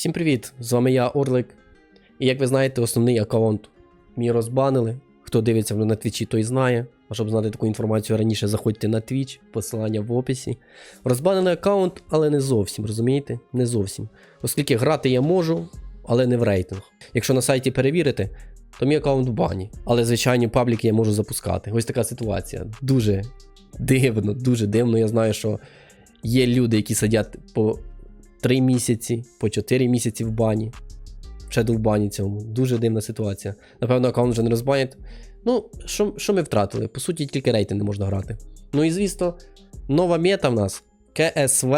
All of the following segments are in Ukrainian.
Всім привіт! З вами я, Орлик. І як ви знаєте, основний аккаунт мій розбанили. Хто дивиться мене на твічі, той знає. А щоб знати таку інформацію раніше, заходьте на твіч, посилання в описі. Розбанили аккаунт, але не зовсім, розумієте? Не зовсім. Оскільки грати я можу, але не в рейтинг. Якщо на сайті перевірити, то мій аккаунт в бані. Але звичайні пабліки я можу запускати. Ось така ситуація. Дуже дивно, дуже дивно. Я знаю, що є люди, які сидять по 3 місяці, по 4 місяці в бані. Ще в бані цьому. Дуже дивна ситуація. Напевно, аккаунт вже не розбанять. Ну, що, ми втратили? По суті, тільки рейтинг не можна грати. Ну і звісно, нова мета в нас КСВ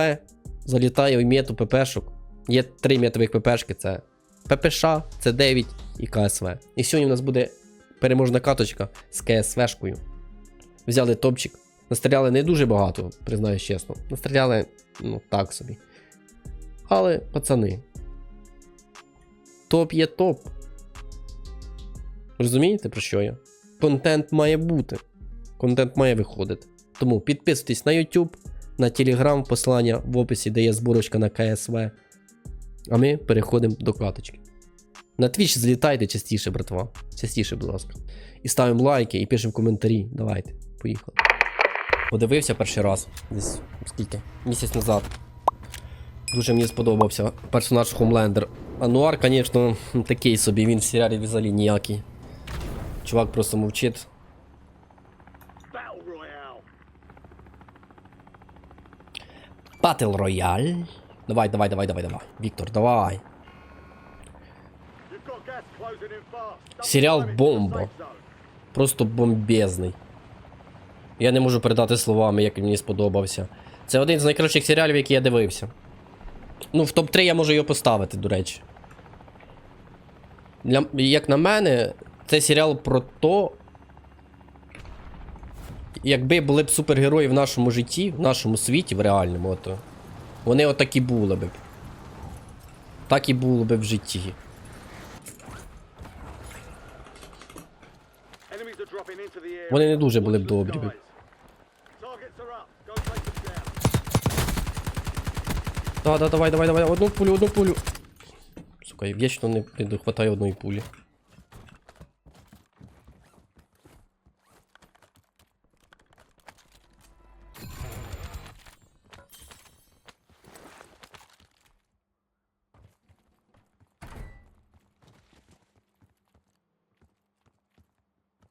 залітає в мету ППшок. Є три метових ППшки: це ППШ, С9 і КСВ. І сьогодні в нас буде переможна каточка з КСВшкою. Взяли топчик. Настріляли не дуже багато, признаюсь чесно. Настріляли, ну, так собі. Але, пацани. Топ є топ. Розумієте, про що я? Контент має бути. Контент має виходити. Тому підписуйтесь на YouTube, на Telegram, посилання в описі, де є зборочка на КСВ. А ми переходимо до каточки. На Twitch злітайте частіше, братва. Частіше, будь ласка. І ставимо лайки, і пишемо коментарі. Давайте, поїхали. Подивився перший раз. Десь скільки? Місяць назад. Дуже мені сподобався персонаж Хомлендер. Ануар, звісно, такий собі, він в серіалі взагалі ніякий. Чувак просто мовчить. Батл Рояль. Давай, давай, давай, давай, давай. Віктор, давай. Серіал бомба. Просто бомбезний. Я не можу передати словами, як мені сподобався. Це один з найкращих серіалів, які я дивився. Ну, в топ-3 я можу його поставити, до речі. Для, як на мене, це серіал про то. Якби були б супергерої в нашому житті, в нашому світі, в реальному, ото, вони отакі були б. Так і було б в житті. Вони не дуже були б добрі. Да, да, давай, давай, давай, одну пулю, одну пулю. Сука, я вічно не, не дохватаю одної пулі.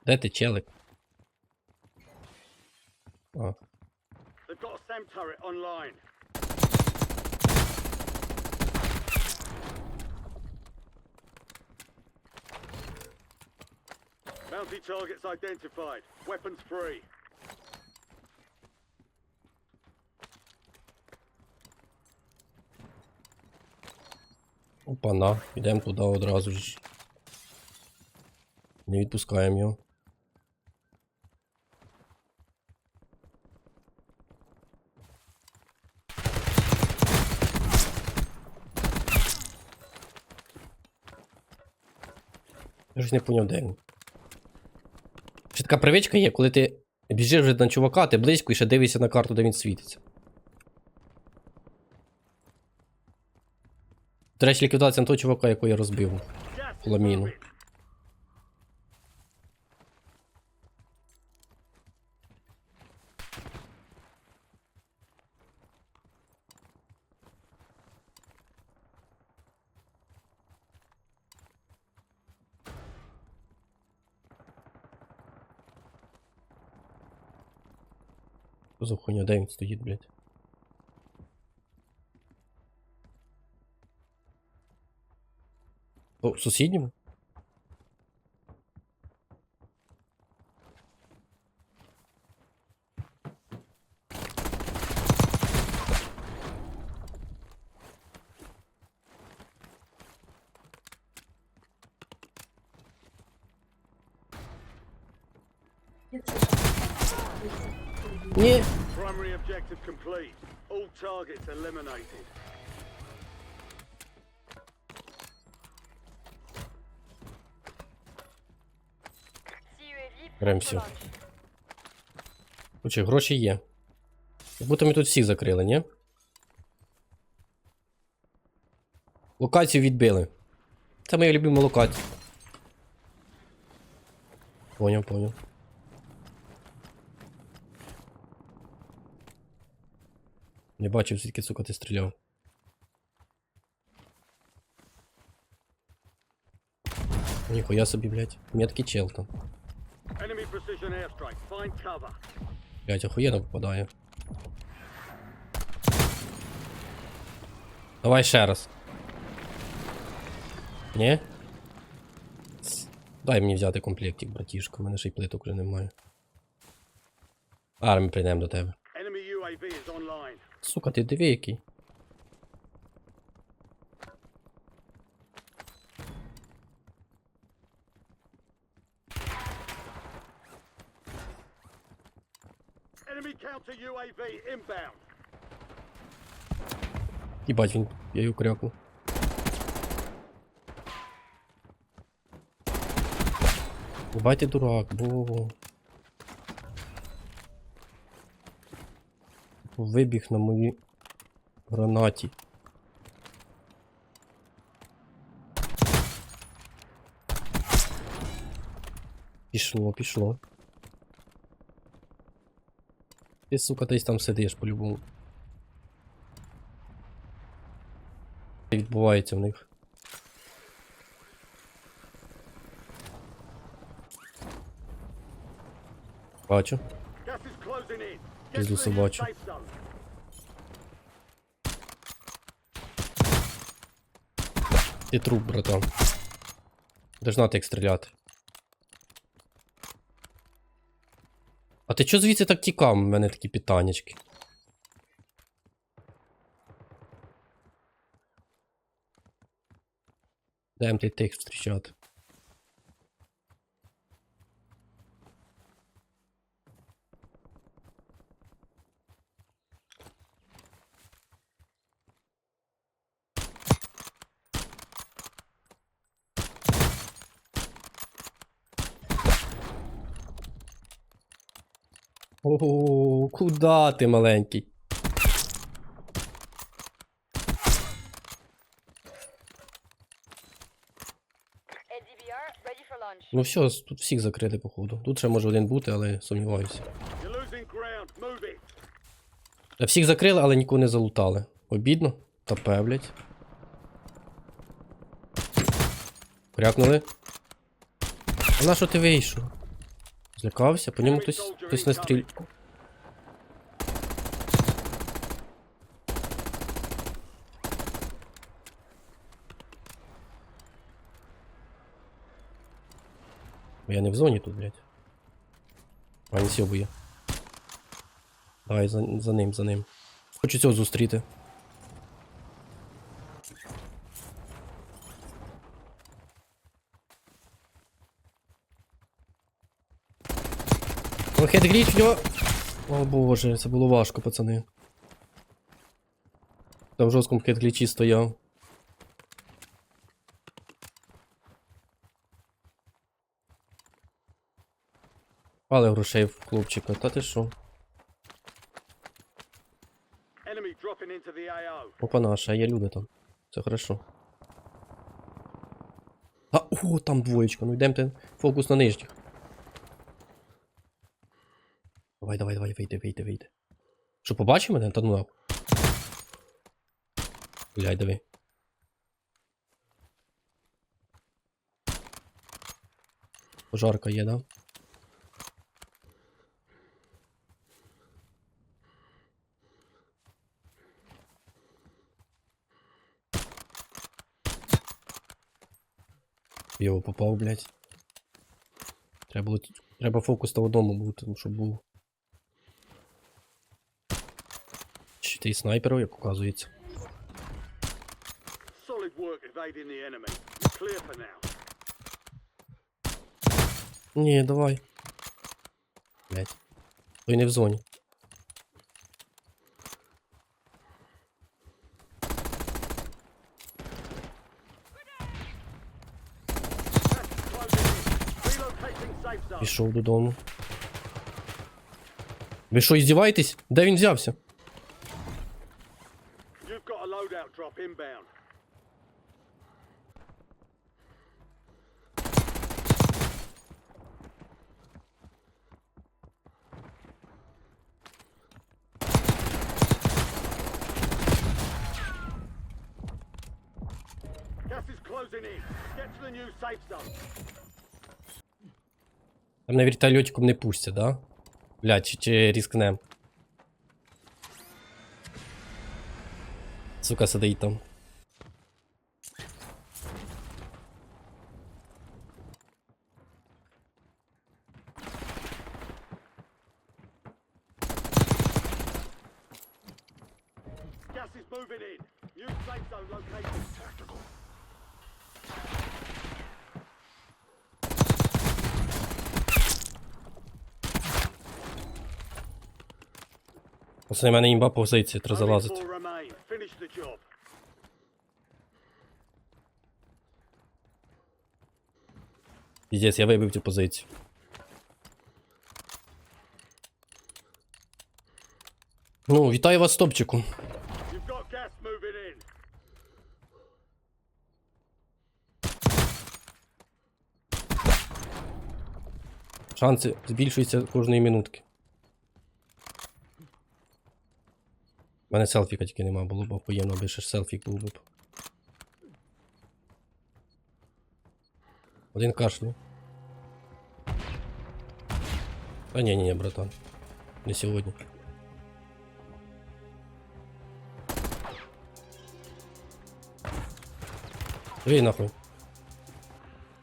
Де ти челик? А, They've got a SAM turret online. Bounty targets identified. Weapons free. Опа-на, йдемо туди одразу ж. Не відпускаємо його. Я ж не поняв, де він. Така привичка є, коли ти біжиш вже на чувака, ти близько і ще дивишся на карту, де він світиться. До речі, ліквідація на того чувака, якого я розбив. Ламіну. Moving. Що за хуйня, де він стоїть, блядь? О, в сусідньому? Ні. Primary objective complete. All targets eliminated. Прям все. Короче, гроші є. Як будто ми тут всіх закрили, ні? Локацію відбили. Це моя любима локація. Поняв, поняв. Не бачив, звідки, сука, ти стріляв. Ніхуя собі, блядь. Меткий чел там. Блядь, охуєнно попадає. Давай ще раз. Ні? Дай мені взяти комплектик, братішка, у мене ще й плиток вже немає. А, ми прийдемо до тебе. Сука, ти диви який. Enemy counter UAV inbound. Їбать він, я його крякнув. Єбать ти дурак, бо. Вибіг на моїй гранаті. Пішло, пішло. Ти, сука, десь там сидиш по-любому. відбувається в них. Бачу. Пізду собачу. Ти труп, братан. Знати, як стріляти. А ти чо звідси так тікав? У мене такі питаннячки. Даємо ти тих зустрічати. Куда ти маленький? Ну все, тут всіх закрили, походу. Тут ще може один бути, але сумніваюся. Всіх закрили, але нікого не залутали. Обідно? Та певлять. Крякнули. А на що ти вийшов? Злякався? По ньому хтось, хтось не Я не в зоні тут, блядь. А він сьобує. Давай за, за ним, за ним. Хочу цього зустріти. О, хедгріч в нього. О боже, це було важко, пацани. Там в жорсткому хедглічі стояв. Пали грошей в хлопчика, та ти AO. Опа наша, є люди там. Це хорошо. А, о, там двоєчка. Ну йдемте. Фокус на нижніх. Давай, давай, давай, вийди, вийди, вийди. Що, побачив мене? Та ну нахуй. Блядь, диви. Пожарка є, да? Його попав, блядь. Треба було. Треба фокус на одному бути, щоб був. Чи ти снайперов, як оказується. Solid work evading the enemy. Clear for now. Ні, давай. Блядь. Той не в зоні. Пішов додому. Ви що, іздіваєтесь? Де він взявся? Gas is closing in. Get to the new safe zone. Там на вертолетиком не пустять, да? Блядь, чи рискнем. Сука, сидить там. Оце в мене імба позиції, треба залазити. Піздець, я вибив цю позицію. Ну, вітаю вас, топчику. You've got gas moving in. Шанси збільшуються кожної минутки. У мене селфіка тільки нема, було б охуєнно, аби ще селфік був би. б. Один кашлю. Та ні, ні, ні, братан. Не сьогодні. Ви нахуй.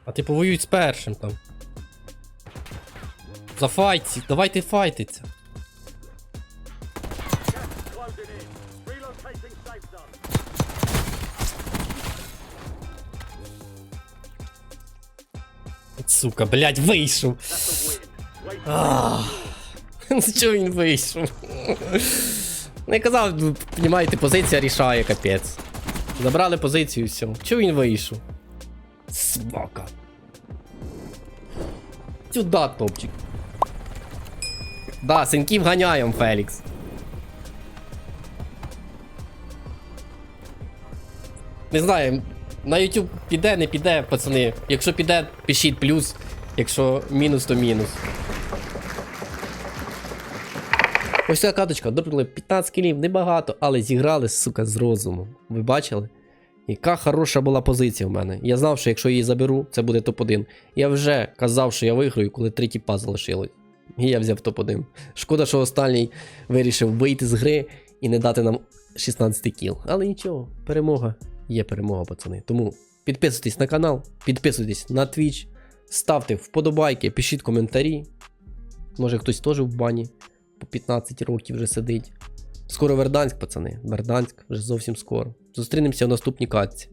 А ти повоюй з першим там. Зафайтці, давайте файтиться. Сука, блядь, вийшов. Чого він вийшов? Ну я казав, понімаєте, позиція рішає, капець. Забрали позицію все. Чого він вийшов? Собака. Сюда, топчик. Да, синків ганяєм, Фелікс. Не знаю, на YouTube піде, не піде, пацани. Якщо піде, пишіть плюс. Якщо мінус, то мінус. Ось ця каточка, добрали 15 кілів, небагато, але зіграли, сука, з розумом. Ви бачили? Яка хороша була позиція в мене. Я знав, що якщо її заберу, це буде топ-1. Я вже казав, що я виграю, коли три тіпа залишилось. І я взяв топ-1. Шкода, що останній вирішив вийти з гри і не дати нам 16 кіл. Але нічого, перемога є перемога, пацани. Тому підписуйтесь на канал, підписуйтесь на Twitch, ставте вподобайки, пишіть коментарі. Може хтось теж в бані по 15 років вже сидить. Скоро Верданськ, пацани. Верданськ вже зовсім скоро. Зустрінемося в наступній катці.